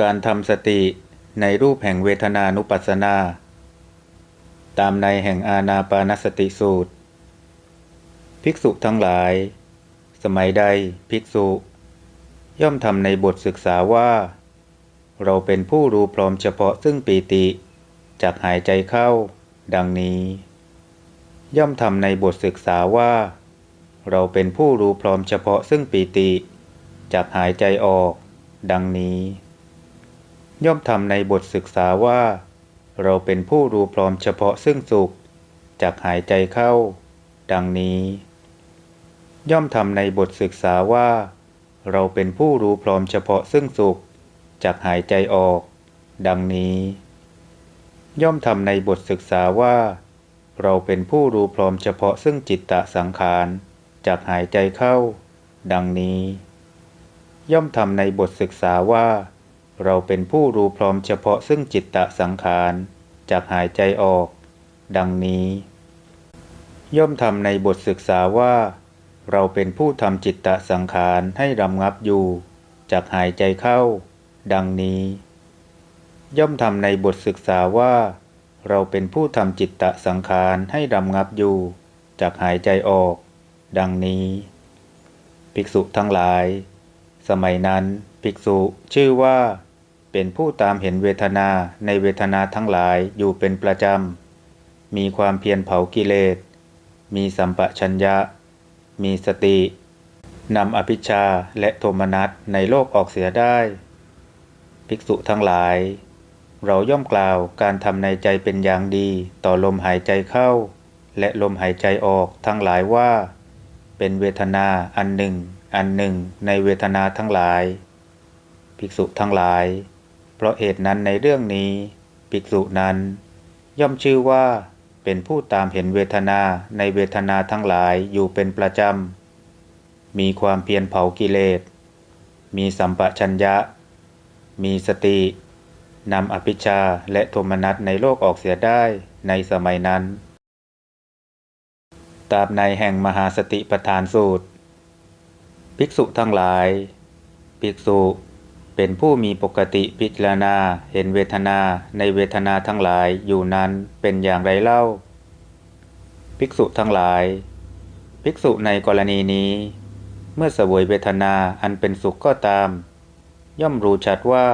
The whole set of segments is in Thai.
การทำสติในรูปแห่งเวทนานุปัสสนา ตามในแห่งอาณาปานสติสูตร ภิกษุทั้งหลาย สมัยใดภิกษุ ย่อมทำในบทศึกษาว่า เราเป็นผู้รู้พร้อมเฉพาะซึ่งปีติจากหายใจเข้า ดังนี้ ย่อมทำในบทศึกษาว่า เราเป็นผู้รู้พร้อมเฉพาะซึ่งปีติจากหายใจออก ดังนี้ ย่อมทำในบทศึกษาว่า เราเป็นผู้รู้พร้อมเฉพาะซึ่งสุข จากหายใจเข้า ดังนี้ ย่อมทำในบทศึกษาว่า เราเป็นผู้รู้พร้อมเฉพาะซึ่งสุข จากหายใจออก ดังนี้ ย่อมทำในบทศึกษาว่า เราเป็นผู้รู้พร้อมเฉพาะซึ่งจิตตะสังขาร จากหายใจเข้า ดังนี้ ย่อมทำในบทศึกษาว่า เราเป็นผู้รู้พร้อมเฉพาะซึ่งจิตตะสังขารจากหายใจออก ดังนี้ ย่อมทำในบทศึกษาว่า เราเป็นผู้ทำจิตตะสังขารให้รำงับอยู่จากหายใจเข้า ดังนี้ ย่อมทำในบทศึกษาว่า เราเป็นผู้ทำจิตตะสังขารให้รำงับอยู่จากหายใจออก ดังนี้ ภิกษุทั้งหลาย สมัยนั้นภิกษุชื่อว่า เป็นผู้ตามเห็นเวทนาในเวทนาทั้งหลายอยู่เป็นประจำ มีความเพียรเผากิเลส มีสัมปชัญญะ มีสติ นำอภิชาและโทมนัสในโลกออกเสียได้ ภิกษุทั้งหลาย เราย่อมกล่าวการทำในใจเป็นอย่างดีต่อลมหายใจเข้า และลมหายใจออกทั้งหลายว่า เป็นเวทนาอันหนึ่ง อันหนึ่งในเวทนาทั้งหลาย ภิกษุทั้งหลาย เพราะเหตุนั้นในเรื่องนี้ ภิกษุนั้น ย่อมชื่อว่าเป็นผู้ตามเห็นเวทนาในเวทนาทั้งหลายอยู่เป็นประจำ มีความเพียรเผากิเลส มีสัมปชัญญะ มีสตินำอภิชาและโทมนัสในโลกออกเสียได้ในสมัยนั้น ตามในแห่งมหาสติปทานสูตร ภิกษุทั้งหลาย ภิกษุ เป็นผู้มีปกติพิจารณาเห็นเวทนาในเวทนาทั้งหลายอยู่นั้นเป็นอย่างไรเล่า ภิกษุทั้งหลาย ภิกษุในกรณีนี้ เมื่อเสวยเวทนาอันเป็นสุขก็ตาม ย่อมรู้ชัดว่า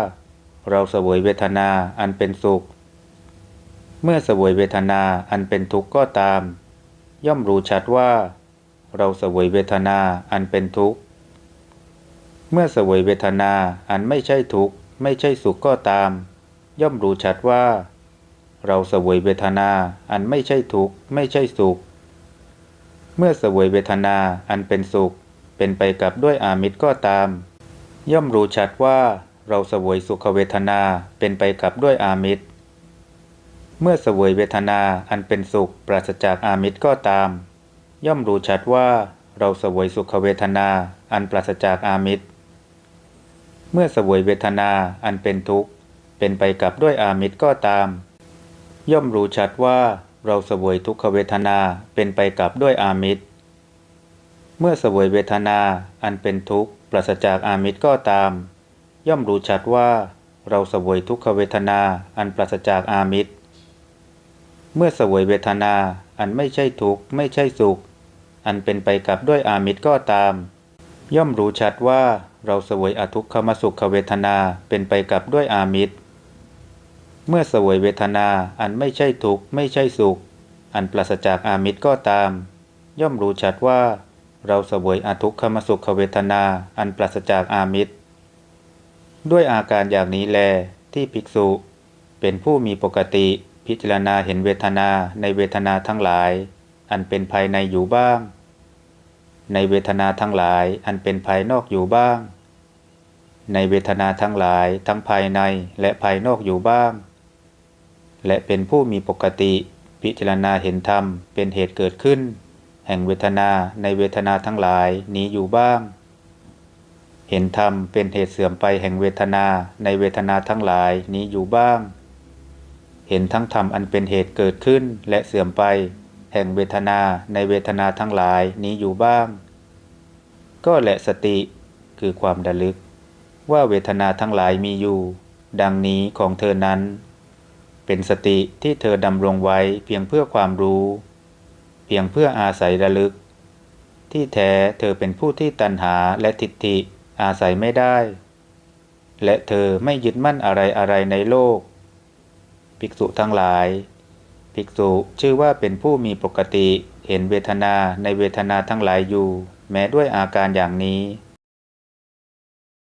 เราเสวยเวทนาอันเป็นสุข เมื่อเสวยเวทนาอันเป็นทุกข์ก็ตาม ย่อมรู้ชัดว่า เราเสวยเวทนาอันเป็นทุกข์ เมื่อเสวยเวทนาอันไม่ใช่ทุกข์ไม่ใช่สุขก็ตาม ย่อมรู้ชัดว่า เราเสวยเวทนาอันไม่ใช่ทุกข์ไม่ใช่สุข เมื่อเสวยเวทนาอันเป็นสุข เป็นไปกับด้วยอามิตรก็ตาม ย่อมรู้ชัดว่าเราเสวยสุขเวทนาเป็นไปกับด้วยอามิตร เมื่อเสวยเวทนาอันเป็นสุขปราศจากอามิตรก็ตาม ย่อมรู้ชัดว่าเราเสวยสุขเวทนาอันปราศจากอามิตร เมื่อสวยเวทนาอันเป็นทุกข์ เป็นไปกับด้วยอามิตรก็ตาม ย่อมรู้ชัดว่าเราสวยทุกขเวทนาเป็นไปกับด้วยอามิตร เมื่อสวยเวทนาอันเป็นทุกข์ปราศจากอามิตรก็ตาม ย่อมรู้ชัดว่าเราสวยทุกขเวทนาอันปราศจากอามิตร เมื่อสวยเวทนาอันไม่ใช่ทุกข์ไม่ใช่สุข อันเป็นไปกับด้วยอามิตรก็ตาม ย่อมรู้ชัดว่าเราเสวยอทุกขมสุขเวทนาเป็นไปกับด้วยอามิตร เมื่อเสวยเวทนาอันไม่ใช่ทุกข์ไม่ใช่สุข อันปราศจากอามิตรก็ตาม ย่อมรู้ชัดว่า เราเสวยอทุกขมสุขเวทนาอันปราศจากอามิตร ด้วยอาการอย่างนี้แลที่ภิกษุ เป็นผู้มีปกติพิจารณาเห็นเวทนาในเวทนาทั้งหลาย อันเป็นภายในอยู่บ้าง ในเวทนาทั้งหลายอันเป็นภายนอกอยู่บ้าง ในเวทนาทั้งหลายทั้งภายในและภายนอกอยู่บ้าง และเป็นผู้มีปกติพิจารณาเห็นธรรมเป็นเหตุเกิดขึ้น แห่งเวทนาในเวทนาทั้งหลายนี้อยู่บ้าง เห็นธรรมเป็นเหตุเสื่อมไปแห่งเวทนาในเวทนาทั้งหลายนี้อยู่บ้าง เห็นทั้งธรรมอันเป็นเหตุเกิดขึ้นและเสื่อมไป แห่งเวทนาในเวทนาทั้งหลายนี้อยู่บ้าง ก็แหละสติคือความระลึก ว่าเวทนาทั้งหลายมีอยู่ ดังนี้ของเธอนั้น เป็นสติที่เธอดำรงไว้เพียงเพื่อความรู้ เพียงเพื่ออาศัยระลึก ที่แท้เธอเป็นผู้ที่ตัณหาและทิฏฐิอาศัยไม่ได้ และเธอไม่ยึดมั่นอะไรอะไรในโลก ภิกษุทั้งหลาย ภิกษุชื่อว่าเป็นผู้มีปกติ เห็นเวทนาในเวทนาทั้งหลายอยู่ แม้ด้วยอาการอย่างนี้